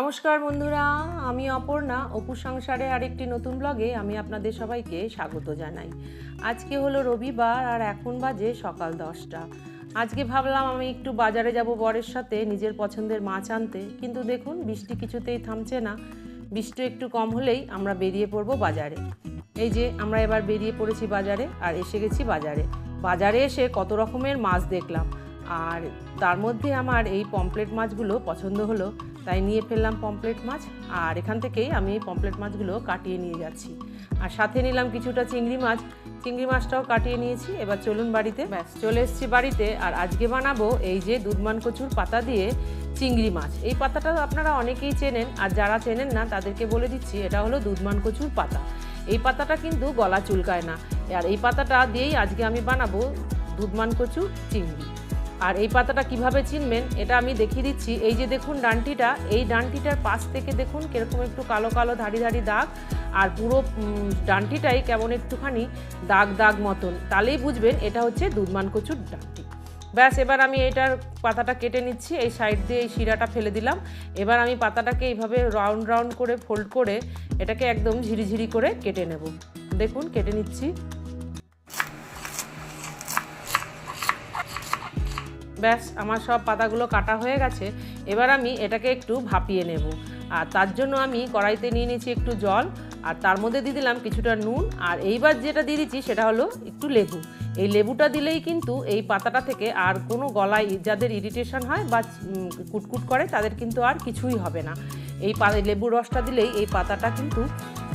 নমস্কার বন্ধুরা, আমি অপর্ণা। অপু সংসারে আরেকটি নতুন ব্লগে আমি আপনাদের সবাইকে স্বাগত জানাই। আজকে হলো রবিবার আর এখন বাজে সকাল দশটা। আজকে ভাবলাম আমি একটু বাজারে যাব বরের সাথে, নিজের পছন্দের মাছ আনতে। কিন্তু দেখুন, বৃষ্টি কিছুতেই থামছে না। বৃষ্টি একটু কম হলেই আমরা বেরিয়ে পড়ব বাজারে। এই যে, আমরা এবার বেরিয়ে পড়েছি বাজারে আর এসে গেছি বাজারে। বাজারে এসে কত রকমের মাছ দেখলাম। আর তার মধ্যে আমার এই পমপ্লেট মাছগুলো পছন্দ হলো তাই নিয়ে ফেললাম পমপ্লেট মাছ আর এখান থেকেই আমি এই পমপ্লেট মাছগুলো কাটিয়ে নিয়ে যাচ্ছি। আর সাথে নিলাম কিছুটা চিংড়ি মাছ চিংড়ি মাছটাও কাটিয়ে নিয়েছি। এবার চলুন বাড়িতে। ব্যাস। চলে এসেছি বাড়িতে আর আজকে বানাবো এই যে দুধমান কচুর পাতা দিয়ে চিংড়ি মাছ। এই পাতাটা আপনারা অনেকেই চেনেন আর যারা চেনেন না তাদেরকে বলে দিচ্ছি এটা হলো দুধমান কচুর পাতা। এই পাতাটা কিন্তু গলা চুলকায় না। আর এই পাতাটা দিয়েই আজকে আমি বানাবো দুধমান কচু চিংড়ি। আর এই পাতাটা কীভাবে চিনবেন, এটা আমি দেখিয়ে দিচ্ছি। এই যে দেখুন ডান্টিটা, এই ডান্টিটার পাশ থেকে দেখুন কীরকম একটু কালো কালো ধারি ধারি দাগ, আর পুরো ডান্টিটাই কেমন একটুখানি দাগ দাগ মতন। তাহলেই বুঝবেন এটা হচ্ছে দুধমান কচুর ডান্টি। ব্যাস, এবার আমি এটার পাতাটা কেটে নিচ্ছি, এই সাইড দিয়ে এই শিরাটা ফেলে দিলাম। এবার আমি পাতাটাকে এইভাবে রাউন্ড রাউন্ড করে ফোল্ড করে এটাকে একদম ঝিরিঝিরি করে কেটে নেব। দেখুন, কেটে নিচ্ছি। ব্যাস, আমার সব পাতাগুলো কাটা হয়ে গেছে। এবার আমি এটাকে একটু ভাপিয়ে নেব। আর তার জন্য আমি কড়াইতে নিয়ে নিয়েছি একটু জল, আর তার মধ্যে দিয়ে দিলাম কিছুটা নুন। আর এইবার যেটা দিয়ে দিচ্ছি সেটা হলো একটু লেবু। এই লেবুটা দিলেই কিন্তু এই পাতাটা থেকে আর কোনো গলায় যাদের ইরিটেশন হয় বা কুটকুট করে তাদের কিন্তু আর কিছুই হবে না। এই পা, লেবুর রসটা দিলেই এই পাতাটা কিন্তু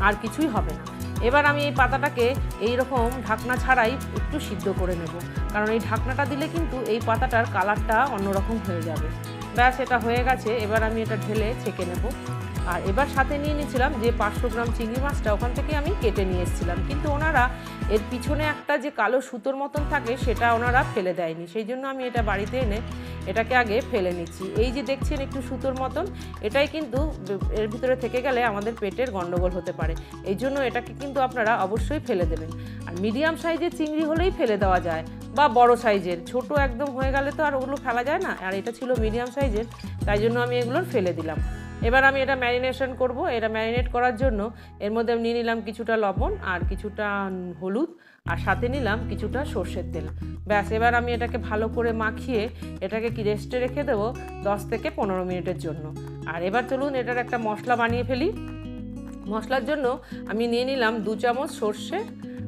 আর কিছুই হবে না। এবার আমি এই পাতাটাকে এই রকম ঢাকনা ছাড়াই একটু সিদ্ধ করে নেব। কারণ এই ঢাকনাটা দিলে কিন্তু এই পাতাটার কালারটা অন্যরকম হয়ে যাবে। ব্যাস, এটা হয়ে গেছে। এবার আমি এটা ঢেলে ছেঁকে নেব। আর এবার সাথে নিয়ে নিয়েছিলাম যে পাঁচশো গ্রাম চিংড়ি মাছটা ওখান থেকে আমি কেটে নিয়ে এসেছিলাম। কিন্তু ওনারা এর পিছনে একটা যে কালো সুতোর মতন থাকে সেটা ওনারা ফেলে দেয়নি। সেই জন্য আমি এটা বাড়িতে এনে এটাকে আগে ফেলে নিচ্ছি। এই যে দেখছেন একটু সুতোর মতন, এটাই কিন্তু এর ভিতরে থেকে গেলে আমাদের পেটের গণ্ডগোল হতে পারে। এই জন্য এটাকে কিন্তু আপনারা অবশ্যই ফেলে দেবেন। আর মিডিয়াম সাইজের চিংড়ি হলেই ফেলে দেওয়া যায় বা বড় সাইজের। ছোট একদম হয়ে গেলে তো আর ওগুলো ফেলা যায় না। আর এটা ছিল মিডিয়াম সাইজের, তাই জন্য আমি এগুলো ফেলে দিলাম। এবার আমি এটা ম্যারিনেশন করব। এটা ম্যারিনেট করার জন্য এর মধ্যে আমি নিয়ে নিলাম কিছুটা লবণ আর কিছুটা হলুদ আর সাথে নিলাম কিছুটা সর্ষের তেল। ব্যাস, এবার আমি এটাকে ভালো করে মাখিয়ে এটাকে কি রেস্টে রেখে দেবো দশ থেকে পনেরো মিনিটের জন্য। আর এবার চলুন এটার একটা মশলা বানিয়ে ফেলি। মশলার জন্য আমি নিয়ে নিলাম দু চামচ সর্ষে।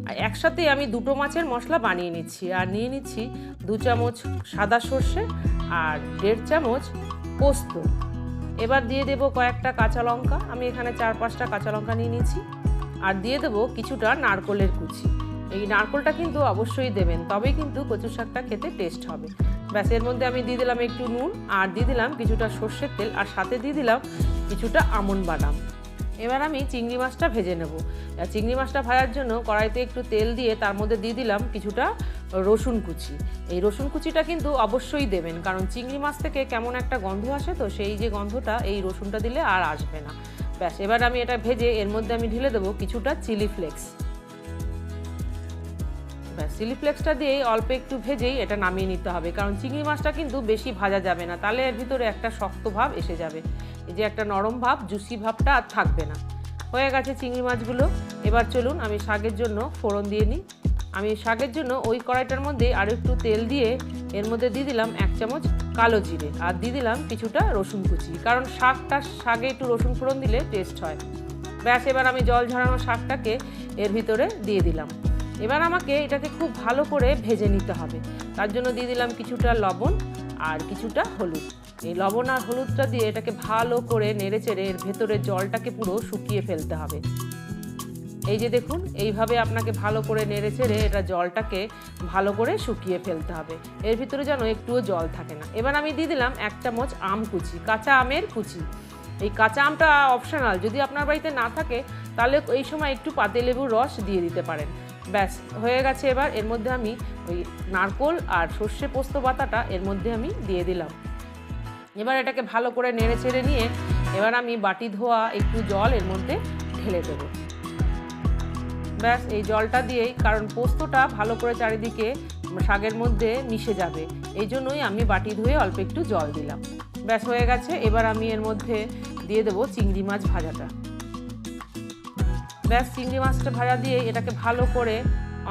আর একসাথে আমি দুটো মাছের মশলা বানিয়ে নিচ্ছি। আর নিয়ে নিচ্ছি দু চামচ সাদা সর্ষে আর দেড় চামচ পোস্ত। এবার দিয়ে দেবো কয়েকটা কাঁচা লঙ্কা। আমি এখানে চার পাঁচটা কাঁচা লঙ্কা নিয়ে নিয়েছি। আর দিয়ে দেবো কিছুটা নারকলের কুচি। এই নারকলটা কিন্তু অবশ্যই দেবেন, তবেই কিন্তু কচু শাকটা খেতে টেস্ট হবে। ব্যাস, এর মধ্যে আমি দিয়ে দিলাম একটু নুন আর দিয়ে দিলাম কিছুটা সর্ষের তেল আর সাথে দিয়ে দিলাম কিছুটা আমন বাদাম। এবার আমি চিংড়ি মাছটা ভেজে নেব। চিংড়ি মাছটা ভাজার জন্য কড়াইতে একটু তেল দিয়ে তার মধ্যে দিয়ে দিলাম কিছুটা রসুন কুচি। এই রসুন কুচিটা কিন্তু অবশ্যই দেবেন, কারণ চিংড়ি মাছ থেকে কেমন একটা গন্ধ আসে তো সেই যে গন্ধটা এই রসুনটা দিলে আর আসবে না। ব্যাস, এবার আমি এটা ভেজে এর মধ্যে আমি ঢেলে দেবো কিছুটা চিলি ফ্লেক্স। ব্যাস, চিলি ফ্লেক্সটা দিয়ে অল্প একটু ভেজেই এটা নামিয়ে নিতে হবে, কারণ চিংড়ি মাছটা কিন্তু বেশি ভাজা যাবে না, তাহলে এর ভিতরে একটা শক্ত ভাব এসে যাবে। এই যে একটা নরম ভাব, জুসি ভাবটা আর থাকবে না। হয়ে গেছে চিংড়ি মাছগুলো। এবার চলুন আমি শাকের জন্য ফোড়ন দিয়ে নিই। আমি শাকের জন্য ওই কড়াইটার মধ্যে আরও একটু তেল দিয়ে এর মধ্যে দিয়ে দিলাম এক চামচ কালো জিরে। আর দিয়ে দিলাম কিছুটা রসুন কুচি। কারণ শাকটা, শাকে একটু রসুন ফোড়ন দিলে টেস্ট হয়। ব্যাস, এবার আমি জল ঝরানো শাকটাকে এর ভিতরে দিয়ে দিলাম। এবার আমাকে এটাকে খুব ভালো করে ভেজে নিতে হবে। তার জন্য দিয়ে দিলাম কিছুটা লবণ আর কিছুটা হলুদ। এই লবণ আর হলুদটা দিয়ে এটাকে ভালো করে নেড়ে চেড়ে এর ভেতরে জলটাকে পুরো শুকিয়ে ফেলতে হবে। এই যে দেখুন, এইভাবে আপনাকে ভালো করে নেড়ে চেড়ে এটা জলটাকে ভালো করে শুকিয়ে ফেলতে হবে। এর ভিতরে যেন একটুও জল থাকে না। এবার আমি দিয়ে দিলাম এক চামচ আম কুচি, কাঁচা আমের কুচি। এই কাঁচা আমটা অপশনাল যদি আপনার বাড়িতে না থাকে, তাহলে এই সময় একটু পাতিলেবুর রস দিয়ে দিতে পারেন। ব্যাস, হয়ে গেছে এবার, এর মধ্যে আমি ওই নারকোল আর সর্ষে পোস্ত পাতাটা এর মধ্যে আমি দিয়ে দিলাম। এবার এটাকে ভালো করে নেড়ে চেড়ে নিয়ে, এবার আমি বাটি ধোয়া একটু জল এর মধ্যে ঢেলে দেবো। ব্যাস, এই জলটা দিয়েই, কারণ পোস্তটা ভালো করে চারিদিকে শাকের মধ্যে মিশে যাবে। এই জন্যই আমি বাটি ধুয়ে অল্প একটু জল দিলাম। ব্যাস, হয়ে গেছে। এবার আমি এর মধ্যে দিয়ে দেবো চিংড়ি মাছ ভাজাটা। ব্যাস, চিংড়ি মাছটা ভাজা দিয়ে এটাকে ভালো করে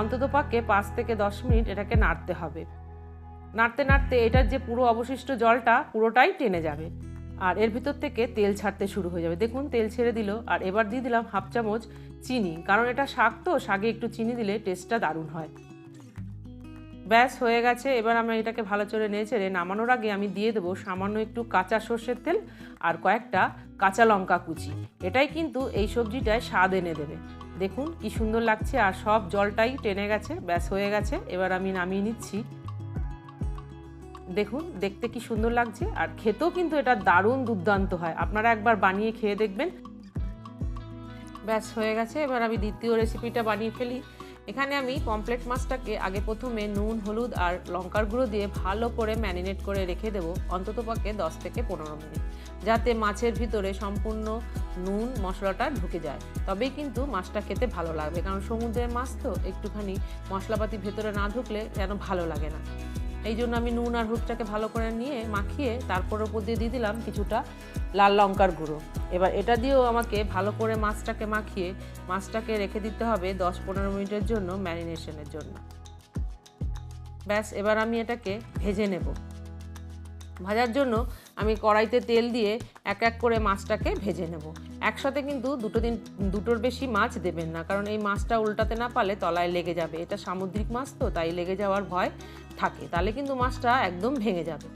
অন্তত পাকে পাঁচ থেকে দশ মিনিট এটাকে নাড়তে হবে। নাড়তে নাড়তে এটার যে পুরো অবশিষ্ট জলটা পুরোটাই টেনে যাবে। আর এর ভিতর থেকে তেল ছাড়তে শুরু হয়ে যাবে। দেখুন, তেল ছেড়ে দিল। আর এবার দিয়ে দিলাম হাফ চামচ চিনি। কারণ এটা শাক তো, শাকে একটু চিনি দিলে টেস্টটা দারুণ হয়। ব্যাস, হয়ে গেছে। এবার আমি এটাকে ভালো চড়ে নিয়ে ছেড়ে নামানোর আগে আমি দিয়ে দেবো সামান্য একটু কাঁচা সর্ষের তেল আর কয়েকটা কাঁচা লঙ্কা কুচি। এটাই কিন্তু এই সবজিটায় স্বাদ এনে দেবে। দেখুন, কি সুন্দর লাগছে। আর সব জলটাই টেনে গেছে। ব্যাস, হয়ে গেছে। এবার আমি নামিয়ে নিচ্ছি। দেখুন, দেখতে কি সুন্দর লাগছে আর খেতেও কিন্তু এটা দারুণ দুর্দান্ত হয়। আপনারা একবার বানিয়ে খেয়ে দেখবেন। ব্যাস, হয়ে গেছে। এবার আমি দ্বিতীয় রেসিপিটা বানিয়ে ফেলি। এখানে আমি পমপ্লেট মাছটাকে আগে প্রথমে নুন, হলুদ আর লঙ্কার গুঁড়ো দিয়ে ভালো করে ম্যারিনেট করে রেখে দেবো অন্তত পক্ষে দশ থেকে পনেরো মিনিট, যাতে মাছের ভিতরে সম্পূর্ণ নুন মশলাটা ঢুকে যায়। তবেই কিন্তু মাছটা খেতে ভালো লাগবে, কারণ সমুদ্রের মাছ তো একটুখানি মশলাপাতি ভেতরে না ঢুকলে যেন ভালো লাগে না। এই জন্য আমি নুন আর হলুদটাকে ভালো করে নিয়ে মাখিয়ে তারপর ওপর দিয়ে দিয়ে দিলাম কিছুটা লাল লঙ্কার গুঁড়ো। এবার এটা দিয়েও আমাকে ভালো করে মাছটাকে মাখিয়ে, মাছটাকে রেখে দিতে হবে দশ পনেরো মিনিটের জন্য ম্যারিনেশনের জন্য। ব্যাস, এবার আমি এটাকে ভেজে নেব। ভাজার জন্য আমি কড়াইতে তেল দিয়ে এক এক করে মাছটাকে ভেজে নেব। একসাথে কিন্তু দুটো দিন, দুটোর বেশি মাছ দেবেন না, কারণ এই মাছটা উল্টাতে না পারলে তলায় লেগে যাবে। এটা সামুদ্রিক মাছ তো, তাই লেগে যাওয়ার ভয়। থাকে, তাহলে কিন্তু মাছটা একদম ভেঙে যাবে।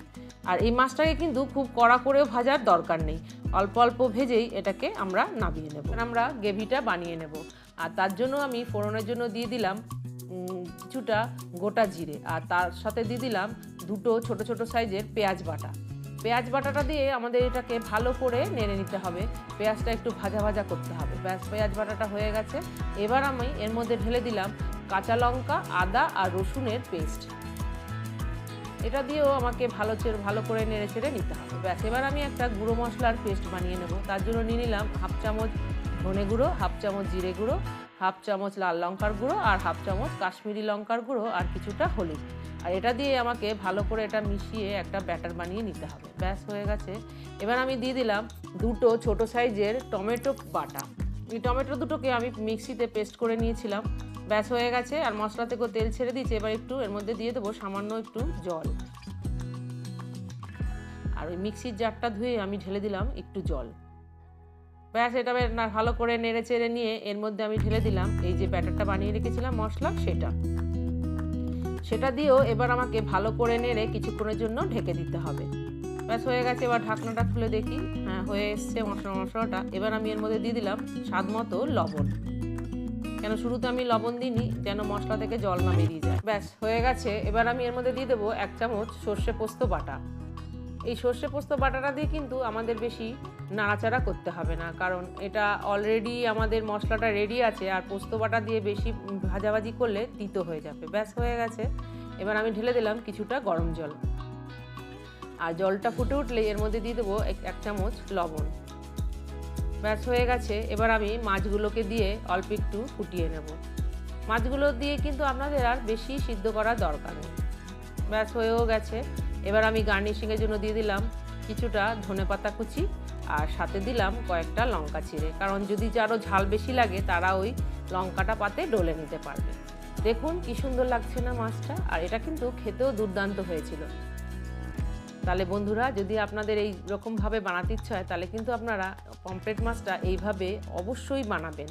আর এই মাছটাকে কিন্তু খুব কড়া করেও ভাজার দরকার নেই। অল্প অল্প ভেজেই এটাকে আমরা নামিয়ে নেব। আমরা গ্রেভিটা বানিয়ে নেব। আর তার জন্য আমি ফোড়নের জন্য দিয়ে দিলাম কিছুটা গোটা জিরে। আর তার সাথে দিয়ে দিলাম দুটো ছোট ছোট সাইজের পেঁয়াজ বাটা। পেঁয়াজ বাটাটা দিয়ে আমাদের এটাকে ভালো করে নেড়ে নিতে হবে। পেঁয়াজটা একটু ভাজা ভাজা করতে হবে। ব্যাস, পেঁয়াজ বাটাটা হয়ে গেছে। এবার আমি এর মধ্যে ঢেলে দিলাম কাঁচা লঙ্কা, আদা আর রসুনের পেস্ট। এটা দিয়েও আমাকে ভালো ভালো করে নেড়ে চেড়ে নিতে হবে। ব্যাস, এবার আমি একটা গুঁড়ো মশলার পেস্ট বানিয়ে নেব। তার জন্য নিয়ে নিলাম হাফ চামচ ধনে গুঁড়ো, হাফ চামচ জিরে গুঁড়ো, হাফ চামচ লাল লঙ্কার গুঁড়ো আর হাফ চামচ কাশ্মীরি লঙ্কার গুঁড়ো আর কিছুটা হলুদ। আর এটা দিয়ে আমাকে ভালো করে এটা মিশিয়ে একটা ব্যাটার বানিয়ে নিতে হবে। ব্যাস, হয়ে গেছে। এবার আমি দিয়ে দিলাম দুটো ছোট সাইজের টমেটো বাটা। এই টমেটো দুটোকে আমি মিক্সিতে পেস্ট করে নিয়েছিলাম। ব্যাস হয়ে গেছে, আর মশলা থেকেও তেল ছেড়ে দিয়েছে, এবার একটু এর মধ্যে দিয়ে দেবো সামান্য একটু জল। আর ওই মিক্সির জারটা ধুয়ে আমি ঢেলে দিলাম একটু জল। ব্যাস, এটা না, ভালো করে নেড়ে চেড়ে নিয়ে এর মধ্যে আমি ঢেলে দিলাম এই যে ব্যাটারটা বানিয়ে রেখেছিলাম মশলা, সেটা। সেটা দিয়েও এবার আমাকে ভালো করে নেড়ে কিছুক্ষণের জন্য ঢেকে দিতে হবে। ব্যাস, হয়ে গেছে, এবার ঢাকনাটা খুলে দেখি। হ্যাঁ হয়ে এসছে মশলা, মশলাটা। এবার আমি এর মধ্যে দিয়ে দিলাম স্বাদ মতো লবণ। কেন শুরুতে আমি লবণ দিইনি, যেন মশলা থেকে জল না বেরিয়ে যায়। ব্যাস, হয়ে গেছে। এবার আমি এর মধ্যে দিয়ে দেবো এক চামচ সর্ষে পোস্ত বাটা। এই সর্ষে পোস্ত বাটাটা দিয়ে কিন্তু আমাদের বেশি নাড়াচাড়া করতে হবে না, কারণ এটা অলরেডি আমাদের মশলাটা রেডি আছে, আর পোস্ত বাটা দিয়ে বেশি ভাজাভাজি করলে তিতো হয়ে যাবে। ব্যাস, হয়ে গেছে। এবার আমি ঢেলে দিলাম কিছুটা গরম জল। আর জলটা ফুটে উঠলে এর মধ্যে দিয়ে দেবো এক চামচ লবণ। ব্যাস হয়ে গেছে। এবার আমি মাছগুলোকে দিয়ে অল্প একটু ফুটিয়ে নেব। মাছগুলো দিয়ে কিন্তু আপনাদের আর বেশি সিদ্ধ করার দরকার নেই। ব্যাস হয়েও গেছে। এবার আমি গার্নিশিংয়ের জন্য দিয়ে দিলাম কিছুটা ধনেপাতা কুচি আর সাথে দিলাম কয়েকটা লঙ্কা চিড়ে কারণ যদি যারও ঝাল বেশি লাগে, তারা ওই লঙ্কাটা পাতে ডলে নিতে পারবে। দেখুন কি সুন্দর লাগছে না মাছটা। আর এটা কিন্তু খেতেও দুর্দান্ত হয়েছিল। তাহলে বন্ধুরা, যদি আপনাদের এই রকমভাবে বানাতে ইচ্ছা হয়, তাহলে কিন্তু আপনারা পম্পলেট মাছটা এইভাবে অবশ্যই বানাবেন।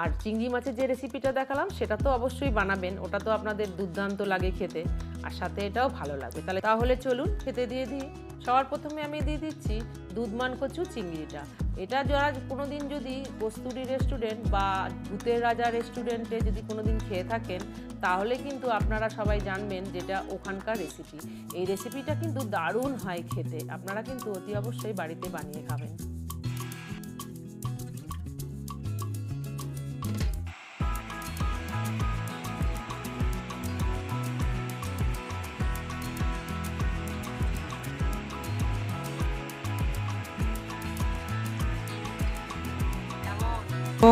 আর চিংড়ি মাছের যে রেসিপিটা দেখালাম, সেটা তো অবশ্যই বানাবেন। ওটা তো আপনাদের দুর্দান্ত লাগে খেতে। আর সাথে এটাও ভালো লাগবে। তাহলে তাহলে চলুন খেতে দিয়ে দিই। সবার প্রথমে আমি দিয়ে দিচ্ছি দুধমান কচু চিংড়িটা। এটা যারা কোনো দিন যদি কস্তুরি রেস্টুরেন্ট বা ভূতের রাজা রেস্টুরেন্টে যদি কোনো দিন খেয়ে থাকেন, তাহলে কিন্তু আপনারা সবাই জানবেন যেটা ওখানকার রেসিপি এই রেসিপিটা কিন্তু দারুণ হয় খেতে। আপনারা কিন্তু অতি অবশ্যই বাড়িতে বানিয়ে খাবেন।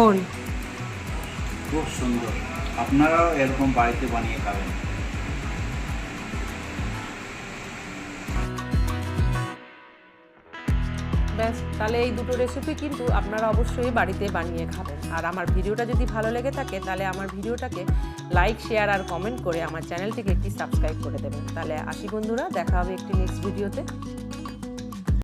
কোন খুব সুন্দর। আপনারাও এরকম বাড়িতে বানিয়ে খাবেন। ব্যাস ব্যাস তাহলে এই দুটো রেসিপি কিন্তু আপনারা অবশ্যই বাড়িতে বানিয়ে খাবেন। আর আমার ভিডিওটা যদি ভালো লেগে থাকে তাহলে আমার ভিডিওটাকে লাইক শেয়ার আর কমেন্ট করে আমার চ্যানেলটিকে একটি সাবস্ক্রাইব করে দেবেন। তাহলে আসি বন্ধুরা দেখা হবে একটি নেক্সট ভিডিওতে